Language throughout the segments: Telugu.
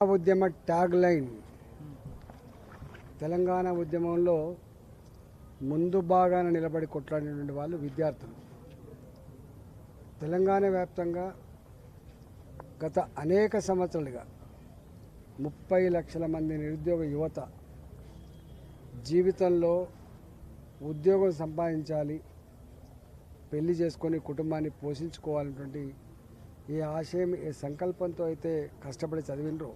ఉద్యమ ట్యాగ్ లైన్. తెలంగాణ ఉద్యమంలో ముందు భాగాన నిలబడి కొట్లాడినటువంటి వాళ్ళు విద్యార్థులు. తెలంగాణ వ్యాప్తంగా గత అనేక సంవత్సరాలుగా ముప్పై లక్షల మంది నిరుద్యోగ యువత జీవితంలో ఉద్యోగం సంపాదించాలి పెళ్ళి చేసుకొని కుటుంబాన్ని పోషించుకోవాలన్నటువంటి ఏ ఆశయం ఏ సంకల్పంతో అయితే కష్టపడి చదివినరో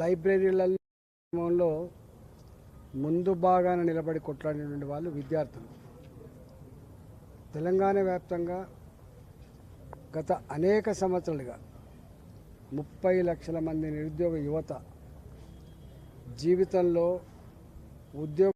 లైబ్రరీలలో ముందు భాగాన నిలబడి కొట్లాడినటువంటి వాళ్ళు విద్యార్థులు. తెలంగాణ వ్యాప్తంగా గత అనేక సంవత్సరాలుగా ముప్పై లక్షల మంది నిరుద్యోగ యువత జీవితంలో ఉద్యోగ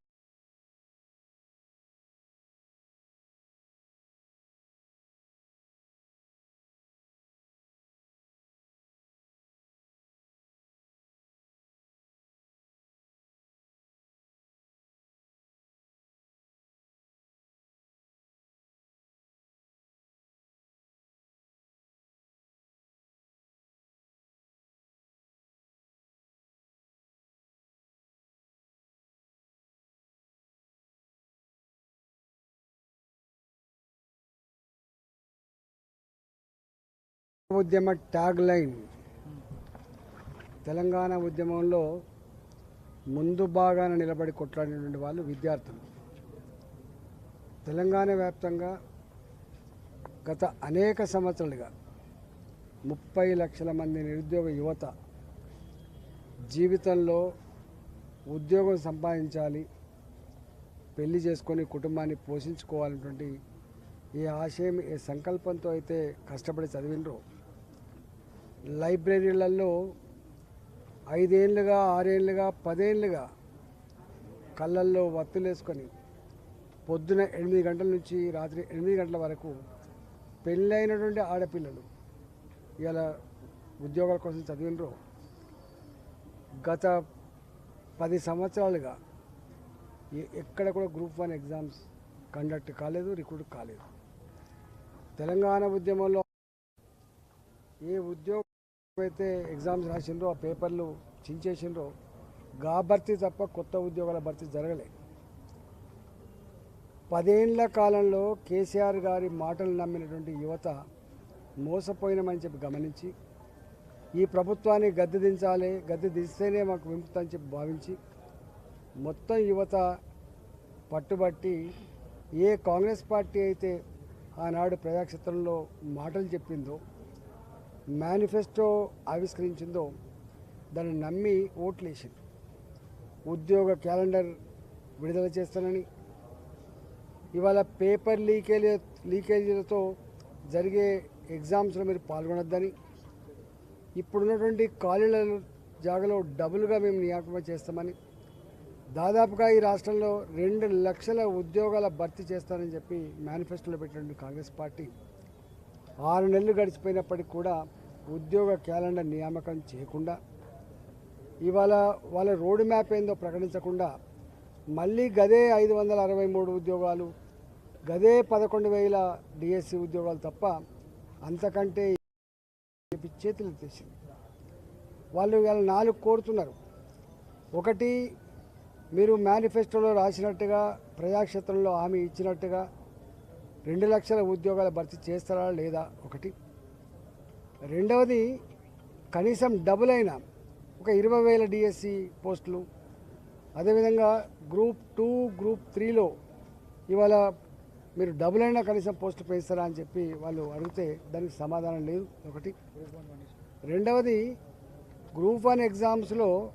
ఉద్యమ ట్యాగ్ లైన్. తెలంగాణ ఉద్యమంలో ముందు భాగాన నిలబడి కొట్లాడినటువంటి వాళ్ళు విద్యార్థులు. తెలంగాణ వ్యాప్తంగా గత అనేక సంవత్సరాలుగా ముప్పై లక్షల మంది నిరుద్యోగ యువత జీవితంలో ఉద్యోగం సంపాదించాలి పెళ్ళి చేసుకొని కుటుంబాన్ని పోషించుకోవాలన్నటువంటి ఏ ఆశయం ఏ సంకల్పంతో అయితే కష్టపడి చదివినరో లైబ్రరీలలో ఐదేళ్ళుగా ఆరేళ్ళుగా పదేళ్ళుగా కళ్ళల్లో వత్తులేసుకొని పొద్దున ఎనిమిది గంటల నుంచి రాత్రి ఎనిమిది గంటల వరకు పెళ్ళైనటువంటి ఆడపిల్లలు ఇలా ఉద్యోగాల కోసం చదివినరు గత పది సంవత్సరాలుగా ఎక్కడ కూడా గ్రూప్ వన్ ఎగ్జామ్స్ కండక్ట్ కాలేదు రిక్రూట్ కాలేదు. తెలంగాణ ఉద్యమంలో ఏ ఉద్యోగం అయితే ఎగ్జామ్స్ రాసిండ్రో ఆ పేపర్లు చించేసిండ్రో గా భర్తీ తప్ప కొత్త ఉద్యోగాల భర్తీ జరగలే. పదేండ్ల కాలంలో కేసీఆర్ గారి మాటలు నమ్మినటువంటి యువత మోసపోయినామని చెప్పి గమనించి ఈ ప్రభుత్వాన్ని గద్దె దించాలి గద్దె దిస్తేనే మాకు విముక్తి అని చెప్పి భావించి మొత్తం యువత పట్టుబట్టి ఏ కాంగ్రెస్ పార్టీ అయితే ఆనాడు ప్రజాక్షేత్రంలో మాటలు చెప్పిందో మేనిఫెస్టో ఆవిష్కరించిందో దాన్ని నమ్మి ఓట్లేసింది. ఉద్యోగ క్యాలెండర్ విడుదల చేస్తానని. ఇవాళ పేపర్ లీకేజీ లీకేజీలతో జరిగే ఎగ్జామ్స్లో మీరు పాల్గొనొద్దని. ఇప్పుడున్నటువంటి కాలేజీల జాగాలో డబుల్గా మేము నియామకం చేస్తామని. దాదాపుగా ఈ రాష్ట్రంలో రెండు లక్షల ఉద్యోగాల భర్తీ చేస్తానని చెప్పి మేనిఫెస్టోలో పెట్టినటువంటి కాంగ్రెస్ పార్టీ ఆరు నెలలు గడిచిపోయినప్పటికీ కూడా ఉద్యోగ క్యాలెండర్ నియామకం చేయకుండా ఇవాళ వాళ్ళ రోడ్ మ్యాప్ ఏందో ప్రకటించకుండా మళ్ళీ గదే ఐదు వందల అరవై మూడు ఉద్యోగాలు గదే పదకొండు వేల డిఎస్సి ఉద్యోగాలు తప్ప అంతకంటే చేతులు ఎత్తేసింది వాళ్ళు ఇవాళ నాలుగు కోరుతున్నారు. ఒకటి మీరు మేనిఫెస్టోలో రాసినట్టుగా ప్రజాక్షేత్రంలో హామీ ఇచ్చినట్టుగా రెండు లక్షల ఉద్యోగాల భర్తీ చేస్తారా లేదా? ఒకటి రెండవది కనీసం డబుల్ అయినా ఒక ఇరవై వేల డిఎస్సి పోస్టులు. అదేవిధంగా గ్రూప్ టూ గ్రూప్ త్రీలో ఇవాళ మీరు డబుల్ అయినా కనీసం పోస్టు పెంచుతారా అని చెప్పి వాళ్ళు అడిగితే దానికి సమాధానం లేదు. ఒకటి. రెండవది గ్రూప్ వన్ ఎగ్జామ్స్లో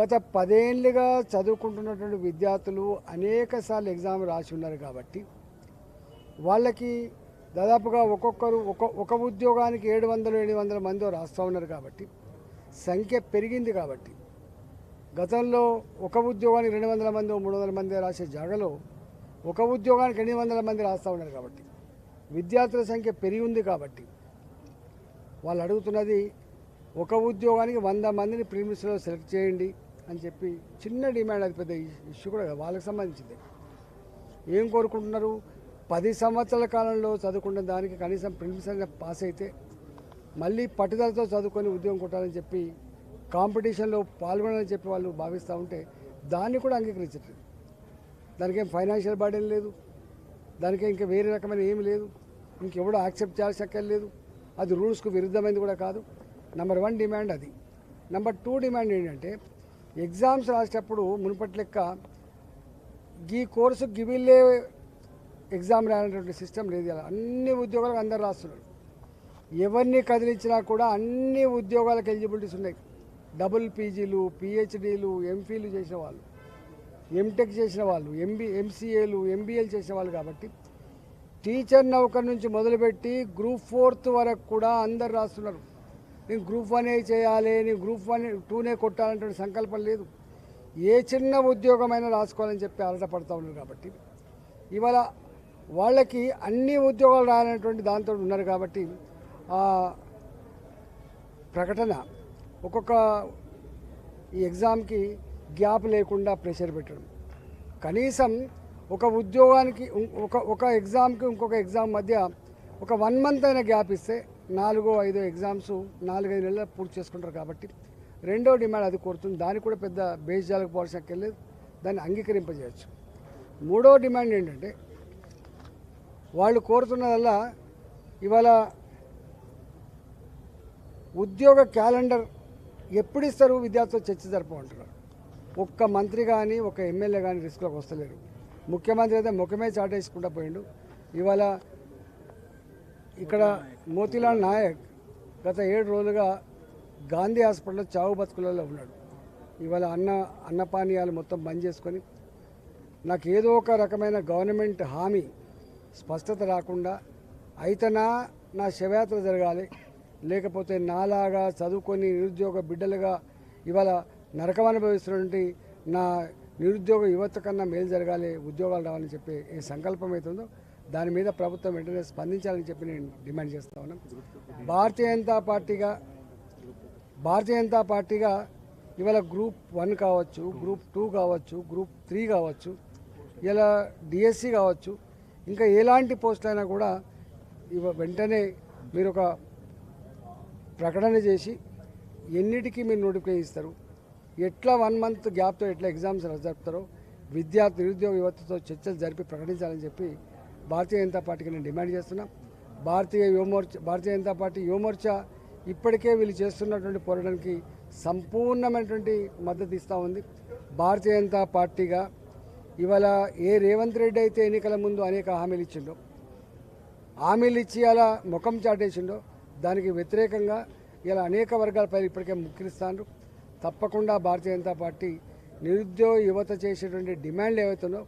గత పదేళ్ళుగా చదువుకుంటున్నటువంటి విద్యార్థులు అనేక సార్లు ఎగ్జామ్ రాసి ఉన్నారు కాబట్టి వాళ్ళకి దాదాపుగా ఒక్కొక్కరు ఒక ఒక ఉద్యోగానికి ఏడు వందలు ఎనిమిది వందల మంది రాస్తూ ఉన్నారు కాబట్టి సంఖ్య పెరిగింది కాబట్టి గతంలో ఒక ఉద్యోగానికి రెండు వందల మంది మూడు వందల మంది రాసే జాగలో ఒక ఉద్యోగానికి ఎనిమిది వందల మంది రాస్తూ ఉన్నారు కాబట్టి విద్యార్థుల సంఖ్య పెరిగి ఉంది కాబట్టి వాళ్ళు అడుగుతున్నది ఒక ఉద్యోగానికి వంద మందిని ప్రీమిస్లో సెలెక్ట్ చేయండి అని చెప్పి చిన్న డిమాండ్ అది పెద్ద ఇష్యూ కూడా వాళ్ళకి సంబంధించింది. ఏం కోరుకుంటున్నారు? పది సంవత్సరాల కాలంలో చదువుకున్న దానికి కనీసం ప్రిన్సిపల్ పాస్ అయితే మళ్ళీ పట్టుదలతో చదువుకొని ఉద్యోగం కొట్టాలని చెప్పి కాంపిటీషన్లో పాల్గొనాలని చెప్పి వాళ్ళు భావిస్తూ ఉంటే దాన్ని కూడా అంగీకరించట్లేదు. దానికేం ఫైనాన్షియల్ బర్డెన్ లేదు. దానికి ఇంకా వేరే రకమైన ఏమి లేదు. ఇంకెవడో యాక్సెప్ట్ చేయాల్సి అక్కర్ లేదు. అది రూల్స్కు విరుద్ధమైనది కూడా కాదు. నెంబర్ వన్ డిమాండ్ అది. నెంబర్ టూ డిమాండ్ ఏంటంటే ఎగ్జామ్స్ రాసేటప్పుడు మునుపటి లెక్క ఈ కోర్సు గివిల్లే ఎగ్జామ్ రానటువంటి సిస్టమ్ లేదు ఇలా. అన్ని ఉద్యోగాలకు అందరు రాస్తున్నారు. ఎవరిని కదిలించినా కూడా అన్ని ఉద్యోగాలకు ఎలిజిబిలిటీస్ ఉన్నాయి. డబుల్ పీజీలు పిహెచ్డీలు ఎంఫీలు చేసిన వాళ్ళు ఎంటెక్ చేసిన వాళ్ళు ఎంబీ ఎంసీఏలు ఎంబీఏలు చేసిన వాళ్ళు కాబట్టి టీచర్ నౌకర్ నుంచి మొదలుపెట్టి గ్రూప్ ఫోర్త్ వరకు కూడా అందరు రాస్తున్నారు. నేను గ్రూప్ వనే చేయాలి నేను గ్రూప్ వన్ టూనే కొట్టాలనే సంకల్పం లేదు. ఏ చిన్న ఉద్యోగమైనా రాసుకోవాలని చెప్పి అలటపడతా ఉన్నారు కాబట్టి ఇవాళ వాళ్ళకి అన్ని ఉద్యోగాలు రానటువంటి దాంతో ఉన్నారు కాబట్టి ఆ ప్రకటన ఒక్కొక్క ఈ ఎగ్జామ్కి గ్యాప్ లేకుండా ప్రెషర్ పెట్టడం. కనీసం ఒక ఉద్యోగానికి ఒక ఒక ఎగ్జామ్కి ఇంకొక ఎగ్జామ్ మధ్య ఒక వన్ మంత్ అయినా గ్యాప్ ఇస్తే నాలుగో ఐదో ఎగ్జామ్స్ నాలుగైదు నెలలు పూర్తి చేసుకుంటారు కాబట్టి రెండో డిమాండ్ అది కోరుతుంది. దానికి కూడా పెద్ద బేస్ జరగకపోవాల్సిన అక్కర్లేదు. దాన్ని అంగీకరింపజేయచ్చు. మూడో డిమాండ్ ఏంటంటే వాళ్ళు కోరుతున్నదల్లా ఇవాళ ఉద్యోగ క్యాలెండర్ ఎప్పుడు ఇస్తారు విద్యార్థులతో చర్చ జరపమంటున్నారు ఒక్క మంత్రి కానీ ఒక ఎమ్మెల్యే కానీ రిస్క్లోకి వస్తలేరు. ముఖ్యమంత్రి అయితే ముఖమే చాటేసుకుంటా పోయిండు. ఇవాళ ఇక్కడ మోతీలాల్ నాయక్ గత ఏడు రోజులుగా గాంధీ హాస్పిటల్లో చావు బతుకులలో ఉన్నాడు. ఇవాళ అన్న అన్నపానీయాలు మొత్తం బంద్ చేసుకొని నాకు ఏదో ఒక రకమైన గవర్నమెంట్ హామీ స్పష్టత రాకుండా అయితేనా నా శవయాత్ర జరగాలి. లేకపోతే నాలాగా చదువుకొని నిరుద్యోగ బిడ్డలుగా ఇవాళ నరకం అనుభవిస్తున్నటువంటి నా నిరుద్యోగ యువత కన్నా మేలు జరగాలి ఉద్యోగాలు రావాలని చెప్పి ఏ సంకల్పం అవుతుందో దాని మీద ప్రభుత్వం వెంటనే స్పందించాలని చెప్పి నేను డిమాండ్ చేస్తా ఉన్నాను భారతీయ జనతా పార్టీగా భారతీయ జనతా పార్టీగా ఇవాళ గ్రూప్ వన్ కావచ్చు గ్రూప్ టూ కావచ్చు గ్రూప్ త్రీ కావచ్చు ఇలా డిఎస్సి కావచ్చు ఇంకా ఎలాంటి పోస్ట్ అయినా కూడా ఇవ వెంటనే మీరు ఒక ప్రకటన చేసి ఎన్నిటికీ మీరు నోటిఫికేషన్ ఇస్తారు? ఎట్లా వన్ మంత్ గ్యాప్తో ఎట్లా ఎగ్జామ్స్ జరుపుతారో విద్యార్థి నిరుద్యోగ యువతతో చర్చలు జరిపి ప్రకటించాలని చెప్పి భారతీయ జనతా పార్టీకి నేను డిమాండ్ చేస్తున్నా. భారతీయ యువమోర్చ భారతీయ జనతా పార్టీ యువమోర్చా ఇప్పటికే వీళ్ళు చేస్తున్నటువంటి పోరాటానికి సంపూర్ణమైనటువంటి మద్దతు ఇస్తూ ఉంది. భారతీయ జనతా పార్టీగా ఇవాళ ఏ రేవంత్ రెడ్డి అయితే ఎన్నికల ముందు అనేక హామీలు ఇచ్చిండో హామీలు ఇచ్చి అలా ముఖం చాటేసిండో దానికి వ్యతిరేకంగా ఇలా అనేక వర్గాలపై ఇప్పటికే ముఖ్యరిస్తాను తప్పకుండా భారతీయ జనతా పార్టీ నిరుద్యోగ యువత చేసేటువంటి డిమాండ్లు ఏవైతున్నో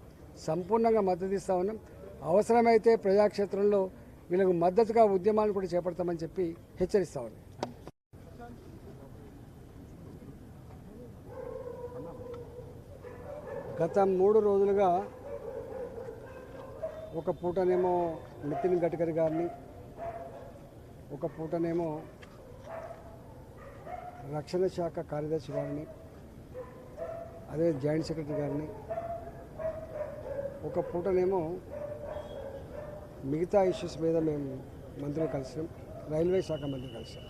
సంపూర్ణంగా మద్దతు ఇస్తా ఉన్నాం. అవసరమైతే ప్రజాక్షేత్రంలో వీళ్ళకు మద్దతుగా ఉద్యమాలు కూడా చేపడతామని చెప్పి హెచ్చరిస్తా ఉన్నాం. గత మూడు రోజులుగా ఒక పూటనేమో నితిన్ గడ్కరీ గారిని ఒక పూటనేమో రక్షణ శాఖ కార్యదర్శి గారిని అదే జాయింట్ సెక్రటరీ గారిని ఒక పూటనేమో మిగతా ఇష్యూస్ మీద మేము మంత్రులు కలిసాం రైల్వే శాఖ మంత్రి కలిసాం.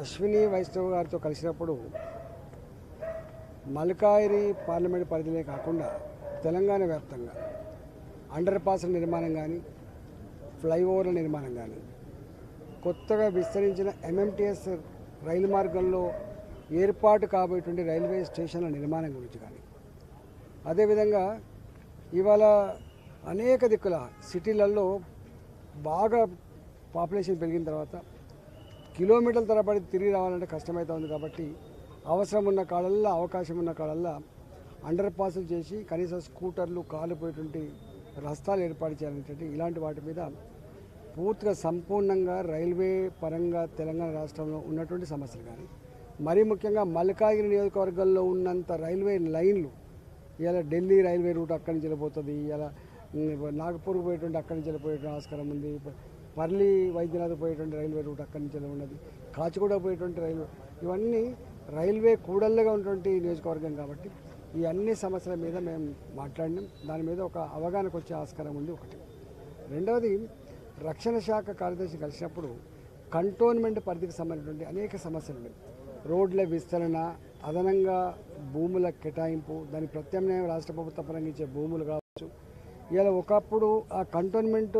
అశ్విని వైష్ణవ్ గారితో కలిసినప్పుడు మల్కాయిరి పార్లమెంట్ పరిధిలే కాకుండా తెలంగాణ వ్యాప్తంగా అండర్ పాస్ల నిర్మాణం కానీ ఫ్లైఓవర్ల నిర్మాణం కానీ కొత్తగా విస్తరించిన ఎంఎంటీఎస్ రైలు మార్గంలో ఏర్పాటు కాబోయేటువంటి రైల్వే స్టేషన్ల నిర్మాణం గురించి కానీ అదేవిధంగా ఇవాళ అనేక దిక్కుల సిటీలలో బాగా పాపులేషన్ పెరిగిన తర్వాత కిలోమీటర్ల తరబడి తిరిగి రావాలంటే కష్టమవుతా ఉంది కాబట్టి అవసరం ఉన్న కాడల్లో అవకాశం ఉన్న కాడల్లో అండర్ పాసులు చేసి కనీసం స్కూటర్లు కాలిపోయేటువంటి రస్తాలు ఏర్పాటు చేయాలనేటువంటి ఇలాంటి వాటి మీద పూర్తిగా సంపూర్ణంగా రైల్వే పరంగా తెలంగాణ రాష్ట్రంలో ఉన్నటువంటి సమస్యలు కానీ మరీ ముఖ్యంగా మల్కాగిరి నియోజకవర్గంలో ఉన్నంత రైల్వే లైన్లు ఇలా ఢిల్లీ రైల్వే రూట్ అక్కడి నుంచి వెళ్ళిపోతుంది ఇలా నాగపూర్ పోయేటువంటి అక్కడి నుంచి వెళ్ళిపోయేటువంటి ఆస్కారం ఉంది పర్లి వైద్యనాథ్ పోయేటువంటి రైల్వే రూట్ అక్కడి నుంచి వెళ్ళి ఉన్నది కాచిగూడ పోయేటువంటి రైల్వే ఇవన్నీ రైల్వే కూడళ్ళగా ఉన్నటువంటి నియోజకవర్గం కాబట్టి ఈ అన్ని సమస్యల మీద మేము మాట్లాడినాం. దాని మీద ఒక అవగాహనకు వచ్చే ఆస్కారం ఉంది ఒకటి. రెండవది రక్షణ శాఖ కార్యదర్శి కలిసినప్పుడు కంటోన్మెంట్ పరిధికి సంబంధించినటువంటి అనేక సమస్యలు ఉన్నాయి. రోడ్ల విస్తరణ అదనంగా భూముల కేటాయింపు దాని ప్రత్యామ్నాయం రాష్ట్ర ప్రభుత్వం పరంగా ఇచ్చే భూములు కావచ్చు. ఇలా ఒకప్పుడు ఆ కంటోన్మెంట్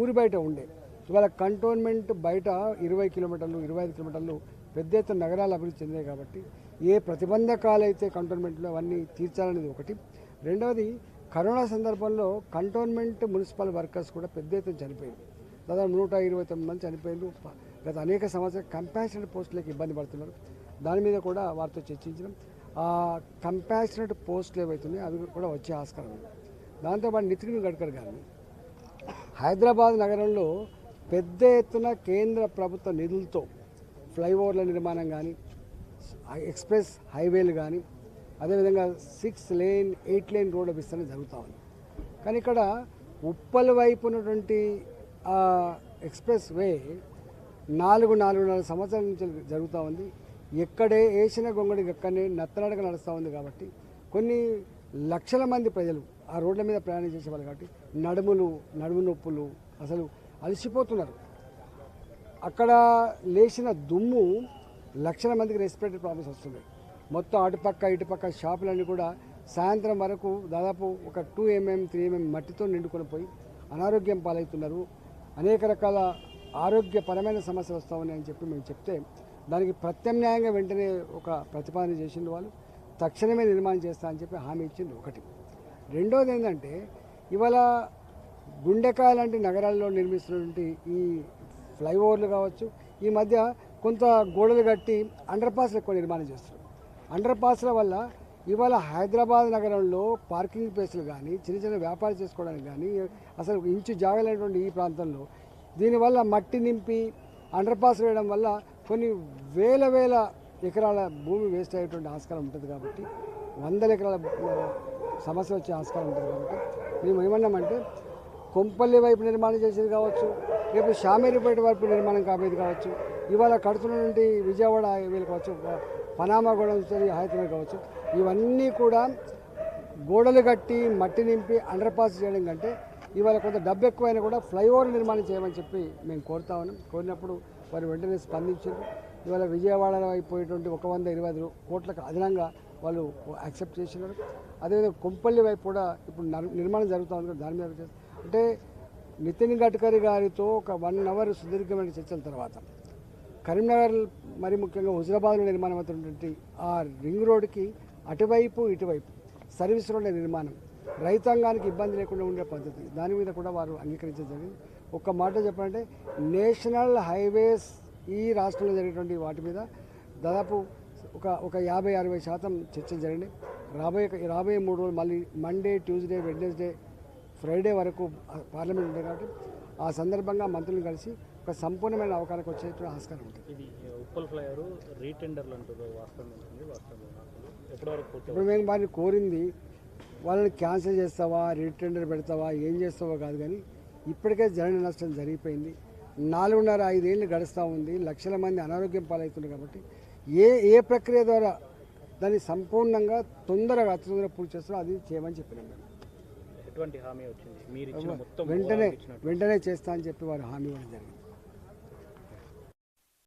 ఊరి బయట ఉండే. ఇవాళ కంటోన్మెంట్ బయట ఇరవై కిలోమీటర్లు ఇరవై ఐదు కిలోమీటర్లు పెద్ద ఎత్తున నగరాలు అభివృద్ధి చెందాయి కాబట్టి ఏ ప్రతిబంధకాలు అయితే కంటోన్మెంట్లో అవన్నీ తీర్చాలనేది ఒకటి. రెండవది కరోనా సందర్భంలో కంటోన్మెంట్ మున్సిపల్ వర్కర్స్ కూడా పెద్ద ఎత్తున చనిపోయారు. దాదాపు నూట ఇరవై తొమ్మిది మంది చనిపోయారు. గత అనేక సంవత్సరాలు కంపాషనెట్ పోస్టులకు ఇబ్బంది పడుతున్నారు. దాని మీద కూడా వారితో చర్చించడం. ఆ కంపాషనెట్ పోస్టులు ఏవైతున్నాయో అవి కూడా వచ్చే ఆస్కారం ఉంది. దాంతోపాటు నితిన్ గడ్కర్ గారిని హైదరాబాద్ నగరంలో పెద్ద ఎత్తున కేంద్ర ప్రభుత్వ నిధులతో ఫ్లైఓవర్ల నిర్మాణం కానీ ఎక్స్ప్రెస్ హైవేలు కానీ అదేవిధంగా సిక్స్ లేన్ ఎయిట్ లేన్ రోడ్ల విస్తరణ జరుగుతూ ఉంది. కానీ ఇక్కడ ఉప్పల వైపు ఉన్నటువంటి ఆ ఎక్స్ప్రెస్ వే నాలుగు నాలుగున్నర సంవత్సరాల నుంచి జరుగుతూ ఉంది. ఎక్కడే వేసిన గొంగడికి ఎక్కడనే నత్తనడక నడుస్తూ ఉంది కాబట్టి కొన్ని లక్షల మంది ప్రజలు ఆ రోడ్ల మీద ప్రయాణం చేసేవాళ్ళు కాబట్టి నడుములు నడుము నొప్పులు అసలు అలసిపోతున్నారు. అక్కడ లేచిన దుమ్ము లక్షల మందికి రెస్పిరేటరీ ప్రాబ్లమ్స్ వస్తున్నాయి. మొత్తం అటుపక్క ఇటుపక్క షాపులన్నీ కూడా సాయంత్రం వరకు దాదాపు ఒక టూ ఎంఎం త్రీ ఎంఎం మట్టితో నిండుకొని పోయి అనారోగ్యం పాలవుతున్నారు. అనేక రకాల ఆరోగ్యపరమైన సమస్యలు వస్తూ ఉన్నాయని చెప్పి మేము చెప్తే దానికి ప్రత్యామ్నాయంగా వెంటనే ఒక ప్రతిపాదన చేసిండు వాళ్ళు. తక్షణమే నిర్మాణం చేస్తా అని చెప్పి హామీ ఇచ్చింది ఒకటి. రెండోది ఏంటంటే ఇవాళ గుండెకాయ లాంటి నగరాల్లో నిర్మిస్తున్నటువంటి ఈ ఫ్లైఓవర్లు కావచ్చు ఈ మధ్య కొంత గోడలు కట్టి అండర్ పాస్లు ఎక్కువ నిర్మాణం చేస్తున్నారు. అండర్ పాస్ల వల్ల ఇవాళ హైదరాబాద్ నగరంలో పార్కింగ్ ప్లేస్లు కానీ చిన్న చిన్న వ్యాపారం చేసుకోవడానికి కానీ అసలు ఇంచు జాగలేనటువంటి ఈ ప్రాంతంలో దీనివల్ల మట్టి నింపి అండర్ పాస్ వేయడం వల్ల కొన్ని వేల వేల ఎకరాల భూమి వేస్ట్ అయ్యేటువంటి ఆస్కారం ఉంటుంది కాబట్టి వందల ఎకరాల సమస్య వచ్చే ఆస్కారం ఉంటుంది కాబట్టి మేము ఏమన్నామంటే కొంపల్లి వైపు నిర్మాణం చేసేది కావచ్చు రేపు షామేరిపేట వరకు నిర్మాణం కాబేది కావచ్చు. ఇవాళ కడుతున్నటువంటి విజయవాడ వీళ్ళు కావచ్చు పనామా గూడ హైదరాబాద్ కావచ్చు. ఇవన్నీ కూడా గోడలు కట్టి మట్టి నింపి అండర్ పాస్ చేయడం కంటే ఇవాళ కొంత డబ్బు ఎక్కువైనా కూడా ఫ్లైఓవర్ నిర్మాణం చేయమని చెప్పి మేము కోరుతా ఉన్నాం. కోరినప్పుడు వారు వెంటనే స్పందించారు. ఇవాళ విజయవాడలో అయిపోయేటువంటి ఒక వంద ఇరవై ఐదు కోట్లకు అదనంగా వాళ్ళు యాక్సెప్ట్ చేసినారు. అదేవిధంగా కొంపల్లి వైపు కూడా ఇప్పుడు నిర్మాణం జరుగుతూ ఉంది దాని మీద అంటే నితిన్ గడ్కరీ గారితో ఒక వన్ అవర్ సుదీర్ఘమైన చర్చల తర్వాత కరీంనగర్ మరి ముఖ్యంగా హుజరాబాద్లో నిర్మాణం అవుతున్నటువంటి ఆ రింగ్ రోడ్డుకి అటువైపు ఇటువైపు సర్వీస్ రోడ్ల నిర్మాణం రైతాంగానికి ఇబ్బంది లేకుండా ఉండే పద్ధతి. దాని మీద కూడా వారు అంగీకరించడం జరిగింది. ఒక్క మాట చెప్పాలంటే నేషనల్ హైవేస్ ఈ రాష్ట్రంలో జరిగేటువంటి వాటి మీద దాదాపు ఒక ఒక యాభై అరవై శాతం చర్చలు జరిగినాయి. రాబోయే రాబోయే మూడు రోజులు మళ్ళీ మండే ట్యూస్డే వెడ్నెస్డే ఫ్రైడే వరకు పార్లమెంట్ ఉంది కాబట్టి ఆ సందర్భంగా మంత్రులను కలిసి ఒక సంపూర్ణమైన అవకాశానికి వచ్చేటువంటి ఆస్కారం ఉంటుంది ఇది ఉప్పల్ ఫ్లైఓవర్ రీటెండర్లు అంటారు ఇప్పుడు మేము వారిని కోరింది వాళ్ళని క్యాన్సిల్ చేస్తావా రిటెండర్ పెడతావా ఏం చేస్తావో కాదు కానీ ఇప్పటికే జరగని నష్టం జరిగిపోయింది. నాలుగున్నర ఐదేళ్ళు గడుస్తూ ఉంది లక్షల మంది అనారోగ్యం పాలవుతుంది కాబట్టి ఏ ఏ ప్రక్రియ ద్వారా దాన్ని సంపూర్ణంగా తొందరగా అతి తొందరగా పూర్తి చేస్తారో అది చేయమని చెప్పినాం మేము. ఎటువంటి హామీ వచ్చింది? మీరు ఇచ్చిన మొత్తం వెంటనే ఇచ్చినట్టు. వెంటనే చేస్తా అని చెప్పి వారు హామీ ఇవ్వడం జరిగింది.